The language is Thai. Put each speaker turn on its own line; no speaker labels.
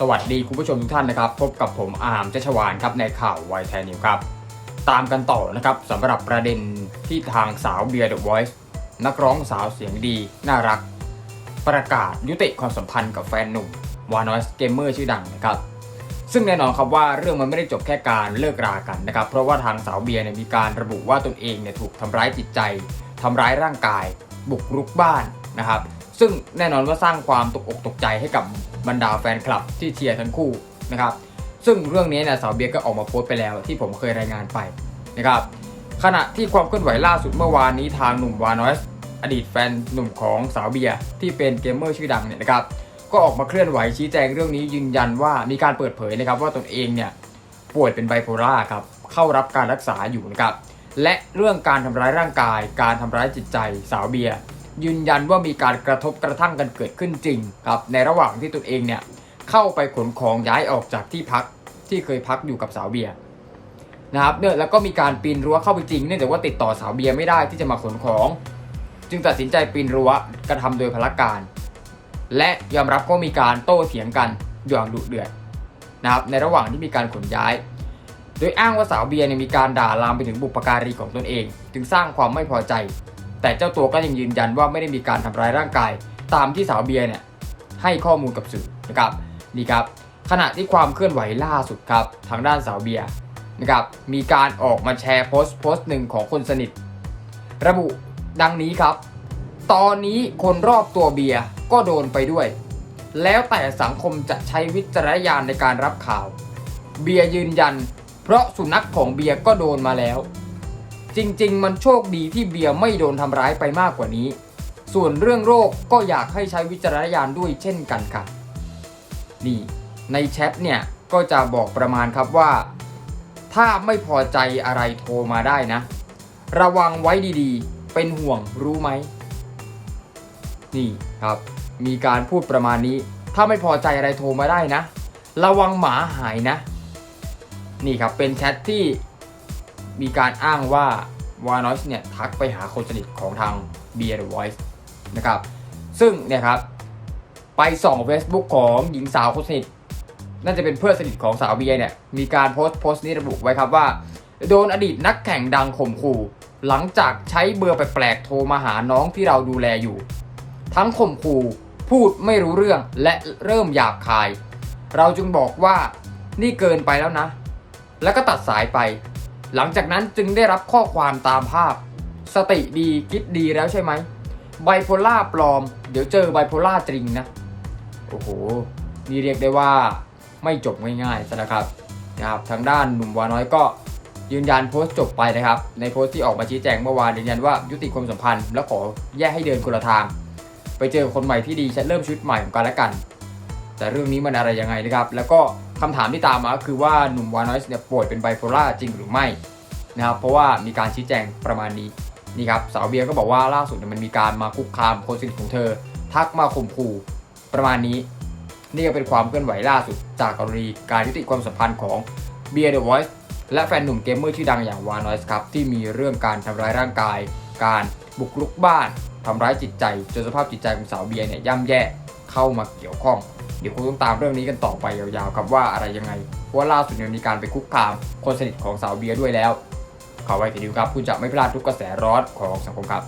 สวัสดีคุณผู้ชมทุกท่านนะครับ พบกับผมอาร์มเจชวานครับในข่าวไวแทนนิวครับ ตามกันต่อนะครับสำหรับประเด็นที่ทางสาวเบียร์เดอะวอยซ์นักร้องสาวเสียงดีน่ารัก ประกาศยุติความสัมพันธ์กับแฟนหนุ่มวานอยส์เกมเมอร์ชื่อดังนะครับ ซึ่งแน่นอนครับว่าเรื่องมันไม่ได้จบแค่การเลิกรากันนะครับ เพราะว่าทางสาวเบียร์เนี่ยมีการระบุว่าตนเองเนี่ยถูกทำร้ายจิตใจทำร้ายร่างกาย บุกรุกบ้านนะครับ ซึ่งแน่นอนว่าสร้างความตกอกตกใจให้กับ บรรดาแฟนคลับที่เชียร์ทั้งคู่นะครับซึ่งเรื่องนี้เนี่ยสาวเบียก็ออกมาโพสต์ไปแล้วที่ผมเคยรายงานไปนะครับขณะที่ความเคลื่อนไหวล่าสุดเมื่อวานนี้ทางหนุ่มวานอสอดีตแฟนหนุ่มของสาวเบียที่เป็นเกมเมอร์ชื่อดังเนี่ยนะครับก็ออกมาเคลื่อนไหวชี้แจงเรื่องนี้ยืนยันว่ามีการเปิดเผยนะครับว่าตนเองเนี่ยป่วยเป็นไบโพล่าครับเข้ารับการรักษาอยู่นะครับและเรื่องการทำร้ายร่างกาย การทำร้ายจิตใจสาวเบียร์ ยืนยันว่ามีการกระทบกระทั่งกันเกิดขึ้นจริงครับในระหว่างที่ตนเองเนี่ยเข้าไปขนของย้ายออกจากที่พักที่เคยพักอยู่กับสาวเบียนะครับเนี่ยแล้วก็มีการปีนรั้วเข้าไปจริงเนื่องจากว่าติดต่อสาวเบียไม่ได้ที่จะมาขนของ จึงตัดสินใจปีนรั้วกระทำโดยพละการ และยอมรับก็มีการโต้เถียงกันอย่างดุเดือดนะครับในระหว่างที่มีการขนย้าย โดยอ้างว่าสาวเบียร์เนี่ยมีการด่าลามไปถึงบุปการีของตนเอง จึงสร้างความไม่พอใจ แต่เจ้าตัวก็ยังยืนยันว่าไม่ได้มีการทำร้ายร่างกาย ตามที่สาวเบียร์เนี่ยให้ข้อมูลกับสื่อนะครับนี่ครับขณะที่ความเคลื่อนไหวล่าสุดครับทางด้านสาวเบียร์นะครับมีการออกมาแชร์โพสต์โพสต์หนึ่งของคนสนิท ระบุดังนี้ครับ ตอนนี้คนรอบตัวเบียร์ก็โดนไปด้วย แล้วแต่สังคมจะใช้วิจารณญาณในการรับข่าว เบียร์ยืนยัน เพราะสุนัขของเบียร์ก็โดนมาแล้ว จริง ๆ มันโชคดีที่เบียร์ไม่โดนทำร้ายไปมากกว่านี้ ส่วนเรื่องโรคก็อยากให้ใช้วิจารณญาณด้วยเช่นกันค่ะ นี่ ในแชทเนี่ยก็จะบอกประมาณครับว่า ถ้าไม่พอใจอะไรโทรมาได้นะ ระวังไว้ดีๆ เป็นห่วงรู้ไหม นี่ครับ มีการพูดประมาณนี้ ถ้าไม่พอใจอะไรโทรมาได้นะ ระวังหมาหายนะ นี่ครับเป็นแชทที่ มีการอ้างว่าวานอสเนี่ยทักไปหาคนสนิทของทาง b e e r the Voice นะครับ ซึ่งเนี่ยครับ ไปส่อง Facebook ของหญิงสาวคนสนิทน่าจะเป็นเพื่อนสนิทของสาวเบียร์เนี่ยมีการโพสต์โพสต์นี้ระบุไว้ครับว่า โดนอดีตนักแข่งดังข่มขู่ หลังจากใช้เบอร์แปลกๆโทรมาหาน้องที่เราดูแลอยู่ ทั้งข่มขู่พูดไม่รู้เรื่องและเริ่มหยาบคาย เราจึงบอกว่านี่เกินไปแล้วนะ แล้วก็ตัดสายไป หลังจากนั้นจึงได้รับข้อความตามภาพ สติดีคิดดีแล้วใช่ไหมไบโพล่าปลอม เดี๋ยวเจอไบโพล่าจริงนะ โอ้โห นี่เรียกได้ว่าไม่จบง่ายๆซะนะครับนะครับ ทางด้านหนุ่มวาน้อยก็ยืนยันโพสต์จบไปนะครับ ในโพสต์ที่ออกมาชี้แจงเมื่อวานยืนยันว่ายุติความสัมพันธ์และขอแยกให้เดินคนละทาง ไปเจอคนใหม่ที่ดีจะเริ่มชีวิตใหม่ของกันและกัน แต่เรื่องนี้มันอะไรยังไงนะครับ แล้วก็ คำถามที่ตามมาก็คือว่าหนุ่มวานอยส์เนี่ยป่วยเป็นไบโพล่าจริงหรือไม่นะครับเพราะว่ามีการชี้แจงประมาณนี้นี่ครับสาวเบียก็บอกว่าล่าสุดเนี่ยมันมีการมาคุกคามคนสนิทของเธอ ทักมาข่มขู่ประมาณนี้ นี่ก็เป็นความเคลื่อนไหวล่าสุดจากกรณีการยุติความสัมพันธ์ของเบียร์เดอะวอยซ์และแฟนหนุ่มเกมเมอร์ชื่อดังอย่างวานอยส์ครับที่มีเรื่องการทำร้ายร่างกาย การบุกรุกบ้านทำร้ายจิตใจจนสภาพจิตใจของสาวเบียร์เนี่ยย่ำแย่ เข้ามาเกี่ยวข้อง เดี๋ยวคงต้องตามเรื่องนี้กันต่อไปยาวๆครับว่าอะไรยังไง เพราะว่าล่าสุดเนี่ยมีการไปคุกคาม คนสนิทของสาวเบียร์ด้วยแล้วขอไว้ทีเดียวครับ คุณจะไม่พลาดทุกกระแสร้อนของสังคมครับ